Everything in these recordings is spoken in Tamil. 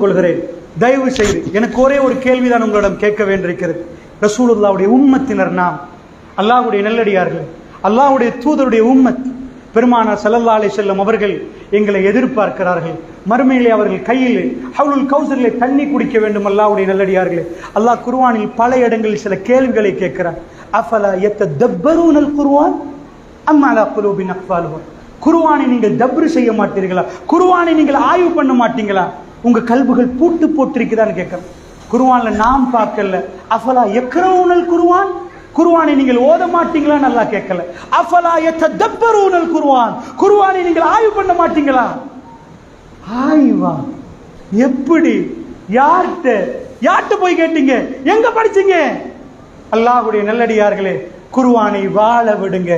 கொள்கிறேன். தயவு செய்து எனக்கு ஒரே ஒரு கேள்விதான் உங்களிடம் கேட்க வேண்டியிருக்கிறது. ரசூலுல்லாவுடைய உம்மத்தினர் நாம். அல்லாஹுடைய நல்லடியார்கள். அல்லாஹுடைய தூதருடைய உம்மத். பெருமானார் ஸல்லல்லாஹு அலி செல்லம் அவர்கள் எங்களை எதிர்பார்க்கிறார்கள். மறுமையிலே அவர்கள் கையில் ஹவுலுல் கௌசரிலே தண்ணி குடிக்க வேண்டும் அல்லாவுடைய நல்லடியார்களே. அல்லாஹ் குர்வானில் பல இடங்களில் சில கேள்விகளை கேட்கிறார். அஃபலா யத்ததப்பரூனல் குர்ஆன் அம் அலா குலூபின் அக்ஃபாலுஹா குருவானை நீங்கள் தப்ரு செய்ய மாட்டீர்களா? குருவானை நீங்கள் ஆய்வு பண்ண மாட்டீங்களா? உங்க கல்புகள் பூட்டு போட்டிருக்குதான்னு கேட்குறேன். குருவான்ல நாம் பார்க்கல. அஃபலா எக்கரவுனல் குருவான்? குருவானை நீங்கள் ஓத மாட்டீங்களா? நல்லா கேட்கல. அஃபலா எத்த தப்பரூனல் குருவான்? குருவானை நீங்கள் ஆய்வு பண்ண மாட்டீங்களா? ஆய்வா? எப்படி? யார்கிட்ட? யார்கிட்ட போய் கேட்டீங்க? எங்க படிச்சீங்க? அல்லாஹுடைய நல்லடியார்களே குருவானை வாழ விடுங்க.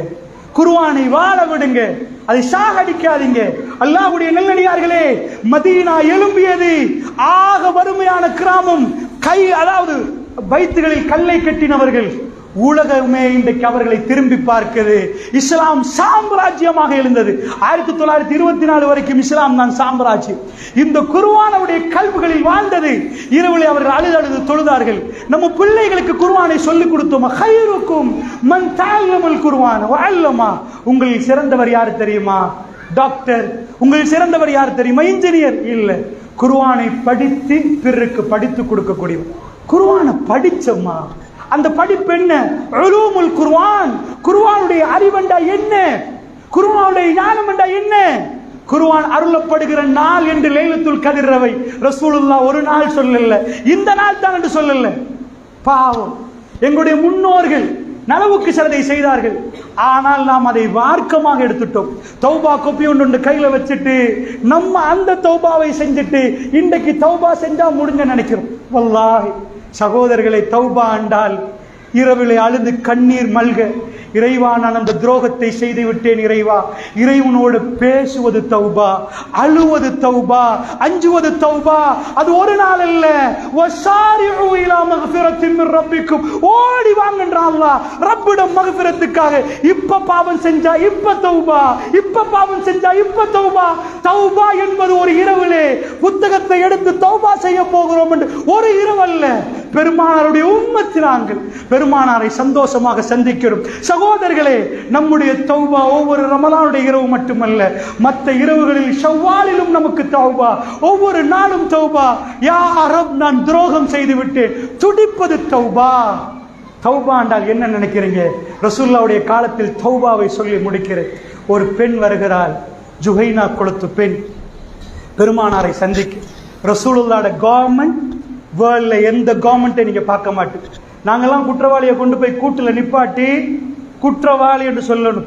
குருவானை வாழ விடுங்க. அதை சாகடிக்காதீங்க. அல்லாஹுடைய நல்லடியார்களே மதீனா எழும்பியது. ஆக வறுமையான கிராமம் கை அதாவது பைத்துகளில் கல்லை கட்டினவர்கள். உலகமே இன்றைக்கு அவர்களை திரும்பி பார்க்கிறது இஸ்லாம் சாம்ராஜ்யமாக எழுந்தது. ஆயிரத்தி தொள்ளாயிரத்தி இருபத்தி நாலு வரைக்கும் இஸ்லாம் தான் சாம்ராஜ்யம். இந்த குருவானுடைய கல்விகளில் வாழ்ந்தது. இரவில் அவர்கள் அழுது அழுது தொழுதார்கள். நம்ம பிள்ளைகளுக்கு குருவானை சொல்லிக் கொடுத்தோம்? ஹைருக்கும் மன் தாயமல் குருவான் அல்லமா உங்களில் சிறந்தவர் யார் தெரியுமா? டாக்டர். உங்களில் சிறந்தவர் யார் தெரியுமா? இன்ஜினியர். இல்லை. குருவானை படித்து பிறருக்கு படித்து கொடுக்கக்கூடியவர். குருவானை படிச்சோமா? அந்த படிப்பு என்ன? உலூமுல் குருவானுடைய அறிவண்டா என்ன? குருவானுடைய ஞானம் என்றா என்ன? குருவான் அருளப்படுகிற நாள் என்று லேலத்துள் கதிர்றவை ரசூலுல்லா ஒரு நாள் சொல்லல. இந்த நாள் தான் என்று சொல்லல. பாவம். எங்களுடைய முன்னோர்கள் நனவுக்கு சிலதை செய்தார்கள். ஆனால் நாம் அதை வார்க்கமாக எடுத்துட்டோம். தௌபா கொப்பி ஒன்று ஒன்று கையில் வச்சுட்டு நம்ம அந்த தௌபாவை செஞ்சுட்டு இன்றைக்கு தௌபா செஞ்சா முடிஞ்ச நினைக்கிறோம். வல்லாஹி. சகோதரர்களை தௌபா ஆண்டால் இரவிலே அழுது கண்ணீர் மல்க. இறைவா நான் அந்த துரோகத்தை செய்து விட்டேன் இறைவா. இறைவனோடு பேசுவது தௌபா அழுவது தௌபா அஞ்சுவது தௌபா. அது ஒரு நாள் அல்ல. வசாரிஉ இலா ரப்பிக்கும். ஓடி வாங்கன்றாங்களா ரப்பிடம் மகபிரத்துக்காக இப்ப பாவம் செஞ்சா இப்ப தௌபா இப்ப பாவம் செஞ்சா இப்ப தௌபா. தௌபா என்பது ஒரு இரவிலே புத்தகத்தை எடுத்து தௌபா செய்ய போகிறோம் என்று ஒரு இரவு அல்ல பெருமானாருடைய உம்மத்தினாங்கள். பெருமானாரை சந்தோஷமாக சந்திக்கிறோம். சகோதரர்களே நம்முடைய தௌபா ஒவ்வொரு ரமலானுடைய இரவு மட்டுமல்ல மற்ற இரவுகளில் ஷவ்வாலிலும் நமக்கு தௌபா. ஒவ்வொரு நாளும் தௌபா. யா அரப் நான் துரோகம் செய்து விட்டேன் துடிப்பது தௌபா. தௌபா என்றால் என்ன நினைக்கிறீங்க? ரசூல்லாவுடைய காலத்தில் தௌபாவை சொல்லி முடிக்கிறேன். ஒரு பெண் வருகிறாள் ஜுஹைனா குளத்து பெண். பெருமானாரை சந்திக்க. ரசூலுல்லாட கவர்மெண்ட் வேர்ல்டில் எந்த கவர்மெண்ட்டை நீங்க பார்க்க மாட்டீங்க. நாங்கெல்லாம் குற்றவாளியை கொண்டு போய் கூட்டுல நிப்பாட்டி குற்றவாளி என்று சொல்லணும்.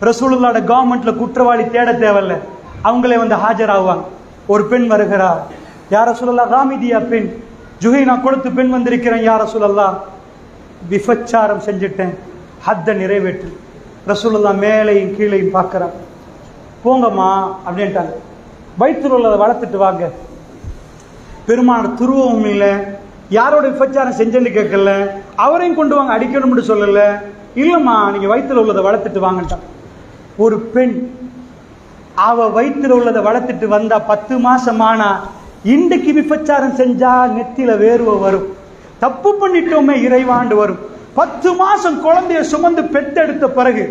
ரசூலுல்லாட கவர்மெண்ட்ல குற்றவாளி தேட தேவையில்ல அவங்களே வந்து ஆஜராகுவாங்க ஒரு பெண் வருகிறார் யார சொல்லலாம் காமிதியா பெண். ஜுஹைனா கொடுத்து பெண் வந்திருக்கிறேன் யார சொல்லலாம் விபச்சாரம் செஞ்சுட்டேன். ஹத்தை நிறைவேற்று. ரசூலுல்லா மேலையும் கீழையும் பார்க்கறான். போங்கம்மா அப்படின்ட்டாங்க. வயிற்றில் உள்ளதை வளர்த்துட்டு வாங்க. பெருமான துருவமும் இல்லை. யாரோட விபச்சாரம் செஞ்சேன்னு கேட்கல. அவரையும் கொண்டு வாங்க அடிக்கணும்னு சொல்லலை. இல்லம்மா நீங்க வயிற்றுல உள்ளதை வளர்த்துட்டு வாங்கட்டான் ஒரு பெண். அவ வயிற்றுல உள்ளதை வளர்த்துட்டு வந்தா பத்து மாசமானா இன்றைக்கு விபச்சாரம் செஞ்சா நெத்தில வேர்வை வரும். தப்பு பண்ணிட்டோமே இறைவாண்டு வரும். பத்து மாசம் குழந்தைய சுமந்து பெத்தெடுத்த பிறகு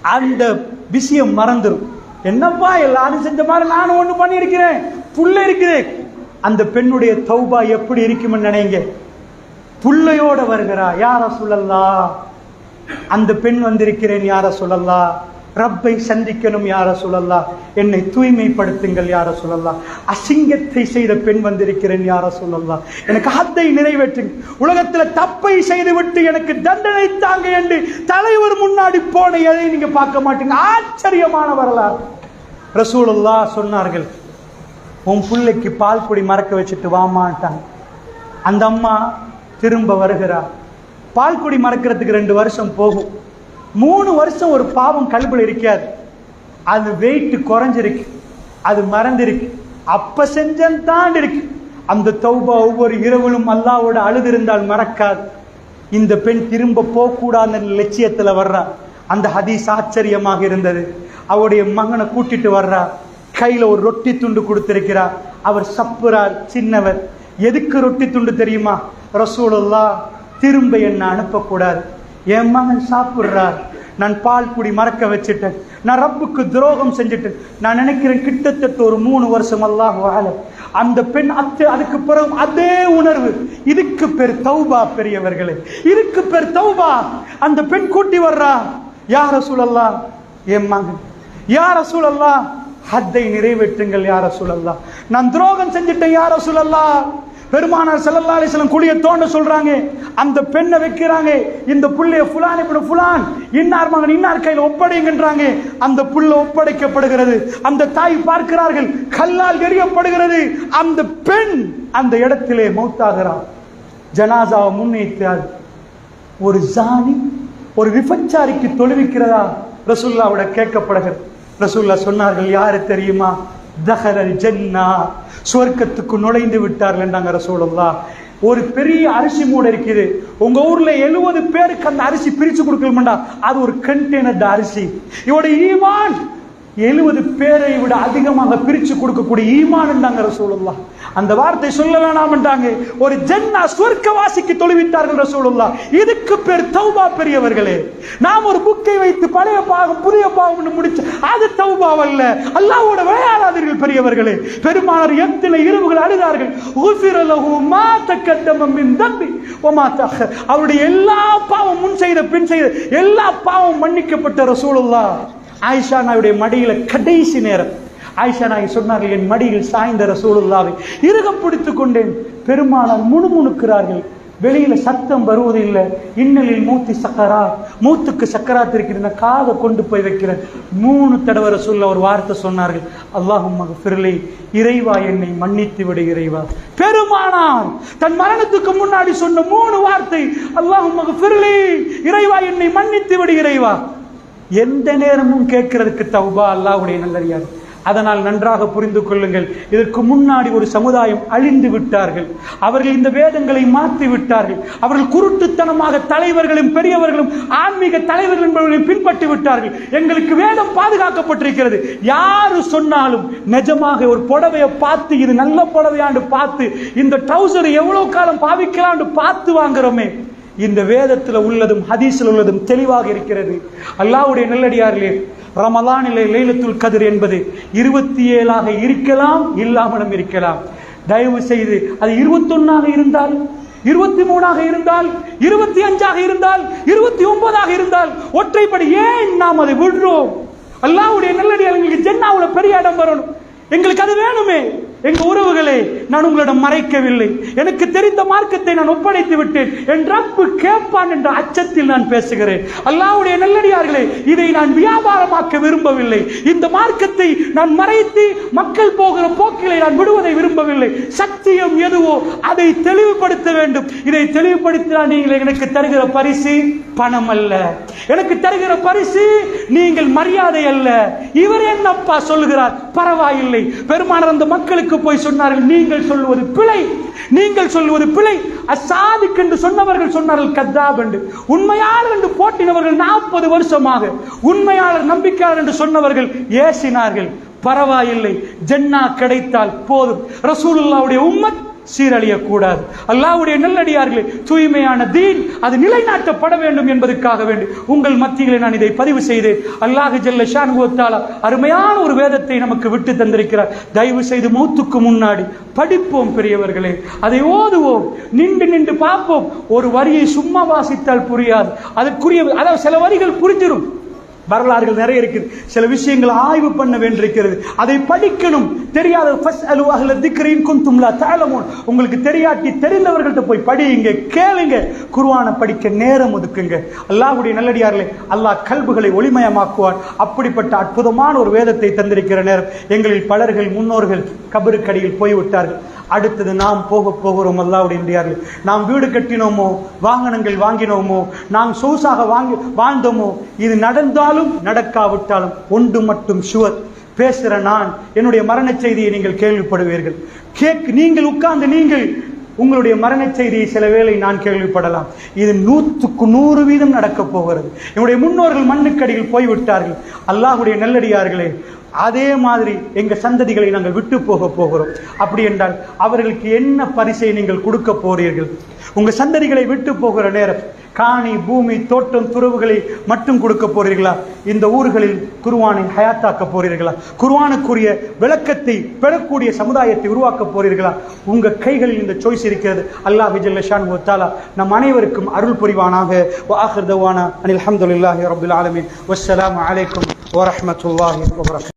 அந்த விஷயம் மறந்துடும் என்னப்பா எல்லாரும் செஞ்ச மாதிரி நானும் ஒண்ணு பண்ணியிருக்கிறேன். புள்ள இருக்கிறேன் அந்த பெண்ணுடைய தௌபா எப்படி இருக்கும்னு நினைங்க. புள்ளையோட வருகிறா. யாரா சொல்லலாம் அந்த பெண் வந்திருக்கிறேன் யார சொல்லல்லா ரப்பை சந்திக்கணும் யார சொல்லல்லா என்னை தூய்மைப்படுத்துங்கள் யார சொல்லல்லா அசிங்கத்தை செய்த பெண் வந்திருக்கிறேன் யார சொல்லல்லா எனக்கு ஹத்தை நிறைவேற்றுங்க. உலகத்துல தப்பை செய்து விட்டு எனக்கு தண்டனை தாங்க என்று தலைவர் முன்னாடி போன எதை நீங்க பார்க்க மாட்டீங்க? ஆச்சரியமான வரலாறு. ரசூலல்லா சொன்னார்கள் உன் பிள்ளைக்கு பால் குடி மறக்க வச்சுட்டு வாமாட்டாங்க அந்த அம்மா திரும்ப வருகிறார் பால்குடி மறக்கிறதுக்கு ரெண்டு வருஷம் போகும். மூணு வருஷம் ஒரு பாவம் கழுப்பில் இருக்காது. அது வெயிட் குறைஞ்சிருக்கு. அது மறந்திருக்கு. அப்ப செஞ்சன் இருக்கு. அந்த தௌபா ஒவ்வொரு இரவிலும் அல்லாவோட அழுது இருந்தால் மறக்காது. இந்த பெண் திரும்ப போகக்கூடாதுன்னு லட்சியத்துல வர்றா. அந்த ஹதீஸ் ஆச்சரியமாக இருந்தது. அவருடைய மகனை கூட்டிட்டு வர்றா. கையில ஒரு ரொட்டி துண்டு கொடுத்திருக்கிறார் அவர் சப்புறார் சின்னவர். எதுக்கு ரொட்டி துண்டு தெரியுமா? ரசூலுல்லா திரும்ப என்னை அனுப்பக்கூடாது. என் மகன் சாப்பிட்றார். நான் பால் குடி மறக்க வச்சுட்டேன். நான் ரப்புக்கு துரோகம் செஞ்சுட்டேன். நான் நினைக்கிறேன் கிட்டத்தட்ட ஒரு மூணு வருஷம் அல்லாஹ் வாழ அந்த பெண் அத்து அதுக்கு பிறகு அதே உணர்வு. இதுக்கு பேர் தௌபா பெரியவர்களே. இதுக்கு பேர் தௌபா. அந்த பெண் கூட்டி வர்றா. யார சூழல்லா என் மகன். யார சூழல்லா ஹத்தை நிறைவேற்றுங்கள் யார சூழல்லா நான் துரோகம் செஞ்சுட்டேன் யார சூழல்லா பெருமானார் செல்லல்லா அலைஹி குழியை குழிய தோண்ட சொல்றாங்க. அந்த பெண்ணை வைக்கிறாங்க. இந்த புள்ளைய ஃபுலான் இப்படி ஃபுலான் இன்னார் மகன் இன்னார் கையில் ஒப்படைங்கன்றாங்க. அந்த புள்ள ஒப்படைக்கப்படுகிறது. அந்த தாய் பார்க்கிறார்கள். கல்லால் எரியப்படுகிறது அந்த பெண் அந்த இடத்திலே மௌத்தாகிறார் ஜனாசாவை முன்னிட்டார் ஒரு ஜானி ஒரு விபச்சாரிக்கு தொழுவிக்கிறதா ரசுல்லாவோட கேட்கப்படுகிறது. ரசுல்லா சொன்னார்கள் யாரு தெரியுமா? தஹரல் ஜன்னா சுவர்க்கத்துக்கு நுழைந்து விட்டார்கள் என்றாங்க ரசூலுல்லா ஒரு பெரிய அரிசி மூடை இருக்குது. உங்க ஊர்ல எழுபது பேருக்கு அந்த அரிசி பிரிச்சு கொடுக்கணும்டா. அது ஒரு கண்டெய்னர் அரிசி. இவோட ஈமான் எழுபது பேரை விட அதிகமாக பிரிச்சு கொடுக்கக்கூடிய ஈமான் என்றாங்க ரசூலுல்லா அந்த வார்த்தை சொல்ல வேணாம்ன்றாங்க ஒரு ஜன்னா சொர்க்கவாசிக்கு தொழுவித்தார்கள் ரசூலுல்லா இதுக்கு பேர் தௌபா பெரியவர்களே. நாம் ஒரு புக்கை வைத்து பழைய பாகம் புதிய பாகம் முடிச்சு அது தௌபாவல்ல. அல்லாவோட விளையாடாதீர்கள் பெரியவர்களே. பெருமானார் எத்தனை இரவுகள் அழுதார்கள். உசிரலகு லஹு மா மின் தம்பி ஒமா அவருடைய எல்லா பாவம் முன் செய்த பின் செய்த எல்லா பாவம் மன்னிக்கப்பட்ட ரசூலுல்லா ஆயிஷா நாயுடைய மடியில கடைசி நேரம். ஆயிஷா நாய் சொன்னார்கள் என் மடியில் சாய்ந்த ரசூலுல்லாவை இறுகம் பிடித்து கொண்டேன். பெருமானார் முணுமுணுக்கிறார்கள். வெளியில சத்தம் வருவதில்லை இன்னலில் மூத்தி சக்கரா மூத்துக்கு சக்கரா இருக்கிற காதை கொண்டு போய் வைக்கிறேன். மூணு தடவை ரசூல்ல ஒரு வார்த்தை சொன்னார்கள். அல்லாஹும் மகஃபிர்லி இறைவா என்னை மன்னித்து விடு இறைவா. பெருமானார் தன் மரணத்துக்கு முன்னாடி சொன்ன மூணு வார்த்தை அல்லாஹும் மகஃபிர்லி இறைவா என்னை மன்னித்து விடு இறைவா. எந்த நேரமும் கேட்கிறதுக்கு தௌபா அல்லாவுடைய நல்லறியாது. அதனால் நன்றாக புரிந்து கொள்ளுங்கள். இதற்கு முன்னாடி ஒரு சமுதாயம் அழிந்து விட்டார்கள். அவர்கள் இந்த வேதங்களை மாற்றி விட்டார்கள். அவர்கள் குருட்டுத்தனமாக தலைவர்களும் பெரியவர்களும் ஆன்மீக தலைவர்கள் என்பவர்களையும் பின்பற்றி விட்டார்கள். எங்களுக்கு வேதம் பாதுகாக்கப்பட்டிருக்கிறது. யாரு சொன்னாலும் நிஜமாக ஒரு புடவையை பார்த்து இது நல்ல புடவையாண்டு பார்த்து இந்த ட்ரௌசர் எவ்வளவு காலம் பாவிக்கலாம்னு பார்த்து வாங்குறோமே. இந்த வேதத்தில் உள்ளதும் ஹதீஸில் உள்ளதும் தெளிவாக இருக்கிறது. அல்லாஹ்வுடைய நல்லடியார்களே ரமலானிலே லைலத்துல் கதிர் என்பது இருபத்தி ஏழாக இருக்கலாம் இல்லாமலும் இருக்கலாம். தயவு செய்து அது இருபத்தொன்னாக இருந்தால் இருபத்தி மூணாக இருந்தால் இருபத்தி அஞ்சாக இருந்தால் இருபத்தி ஒன்பதாக இருந்தால் ஒற்றைப்படி ஏன் நாம் அதை விடுறோம்? அல்லாவுடைய நல்லடியார்களுக்கு ஜென்னாவில் பெரிய இடம் வரணும். எங்களுக்கு அது வேணுமே. எங்க உறவுகளே நான் உங்களிடம் மறைக்கவில்லை. எனக்கு தெரிந்த மார்க்கத்தை நான் ஒப்படைத்து விட்டேன். என் ரப்பு கேட்பான் என்ற அச்சத்தில் நான் பேசுகிறேன். அல்லாவுடைய நல்லடியார்களே இதை நான் வியாபாரமாக்க விரும்பவில்லை. இந்த மார்க்கத்தை நான் மறைத்து மக்கள் போகிற போக்கிலே நான் விடுவதை விரும்பவில்லை. சத்தியம் எதுவோ அதை தெளிவுபடுத்த வேண்டும். இதை தெளிவுபடுத்தினால் நீங்கள் எனக்கு தருகிற பரிசு பணம் அல்ல எனக்கு தருகிற பரிசு நீங்கள் மரியாதை அல்ல. இவர் என்னப்பா சொல்லுகிறார்? பரவாயில்லை. பெருமானார் அந்த மக்களுக்கு போய் சொன்னார்கள் நீங்கள் சொல்லுவது பிழை நீங்கள் சொல்லுவது பிழை. அசாதிக் என்று சொன்னவர்கள் சொன்னார்கள் கத்தாப் என்று. உண்மையாளர் என்று போட்டினவர்கள் நாற்பது வருஷமாக உண்மையாளர் நம்பிக்கையாளர் என்று சொன்னவர்கள் ஏசினார்கள் பரவாயில்லை ஜென்னா கிடைத்தால் போதும். ரசூலுல்லாவுடைய உம்மத் சீரழியக்கூடாது. அல்லாவுடைய நல்லடியார்களே தூய்மையான தீன் அது நிலைநாட்டப்பட வேண்டும் என்பதற்காக வேண்டும் உங்கள் மத்தியிலே நான் இதை பதிவு செய்தேன். அல்லாஹ் ஜல்ல ஷான்குவத்தாலா அருமையான ஒரு வேதத்தை நமக்கு விட்டு தந்திருக்கிறார். தயவு செய்து மௌத்துக்கு முன்னாடி படிப்போம் பெரியவர்களே. அதை ஓதுவோம் நின்று நின்று பார்ப்போம். ஒரு வரியை சும்மா வாசித்தால் புரியாது. அதற்குரிய அதாவது சில வரிகள் புரிஞ்சிடும் வரலாறுகள் நிறைய இருக்குது. சில விஷயங்களை ஆய்வு பண்ண வேண்டியிருக்கிறது. அதை படிக்கணும். தெரியாத உங்களுக்கு தெரியாட்டி தெரிந்தவர்கள்ட்ட போய் படியுங்க கேளுங்க. குருவான படிக்க நேரம் ஒதுக்குங்க. அல்லாஹுடைய நல்லடியார்களே அல்லாஹ் கல்புகளை ஒளிமயமாக்குவார் அப்படிப்பட்ட அற்புதமான ஒரு வேதத்தை தந்திருக்கிற நேரம் எங்களில் பலர்கள் முன்னோர்கள் கபருக்கடியில் போய்விட்டார்கள். அடுத்தது நாம் போக போகிறோம் அல்லாவுடைய நல்லடியார்களே நாம் வீடு கட்டினோமோ வாகனங்கள் வாங்கினோமோ நாம் சொகுசாக வாங்கி வாழ்ந்தோமோ இது நடந்தாலும் நடக்காவிட்டாலும் ஒன்று மட்டும் சுவர் பேசுகிற நான் என்னுடைய மரணச் செய்தியை நீங்கள் கேள்விப்படுவீர்கள். கேக் நீங்கள் உட்கார்ந்து நீங்கள் உங்களுடைய மரணச் செய்தியை சில வேளை நான் கேள்விப்படலாம். இது நூற்றுக்கு நூறு வீதம் நடக்கப் போகிறது. என்னுடைய முன்னோர்கள் மண்ணுக்கடியில் போய்விட்டார்கள். அல்லாஹுடைய நெல்லடியார்களே அதே மாதிரி எங்க சந்ததிகளை நாங்கள் விட்டு போக போகிறோம். அப்படி என்றால் அவர்களுக்கு என்ன பரிசை நீங்கள் கொடுக்க போறீர்கள்? உங்க சந்ததிகளை விட்டு போகிற நேரம் காணி பூமி தோட்டம் துறவுகளை மட்டும் கொடுக்க போறீர்களா? இந்த ஊர்களில் குருவானை ஹயாத்தாக்க போறீர்களா? குருவானுக்குரிய விளக்கத்தை பெறக்கூடிய சமுதாயத்தை உருவாக்க போறீர்களா? உங்க கைகளில் இந்த சாய்ஸ் இருக்கிறது. அல்லாஹ் ஜல்ல ஷானு நம் அனைவருக்கும் அருள் புரிவானாக. வாஹிர் தவானா அனில் அஹமதுல்லாஹி ரப்பில் ஆலமின். வஸ்ஸலாமு அலைக்கும் வரமத்துல்லாஹி வபரகாத்துஹு